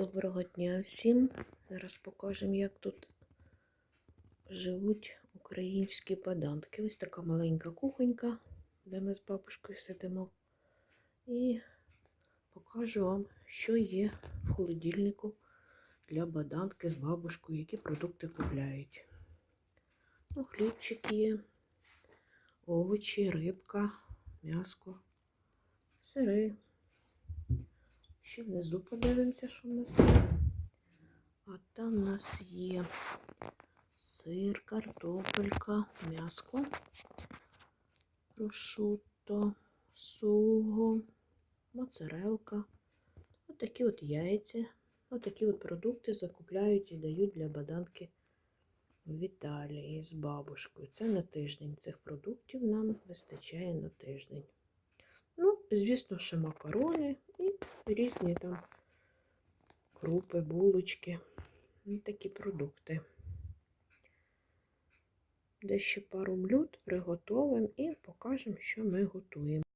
Доброго дня всім. Зараз покажемо, як тут живуть українські бадантки. Ось така маленька кухонька, де ми з бабушкою сидимо. І покажу вам, що є в холодильнику для бадантки з бабушкою, які продукти купляють. Ну, хлібчик є, овочі, рибка, м'яско, сири. Ще внизу подивимося, що в нас є. А там у нас є сир, картопелька, м'яско, прошутто, суго, моцарелка. Отакі от яйця. Отакі от продукти закупляють і дають для баданки в Італії з бабушкою. Це на тиждень. Цих продуктів нам вистачає на тиждень. Ну, звісно, ще макарони різні там крупи, булочки. І такі продукти. Де ще пару блюд приготуємо і покажемо, що ми готуємо.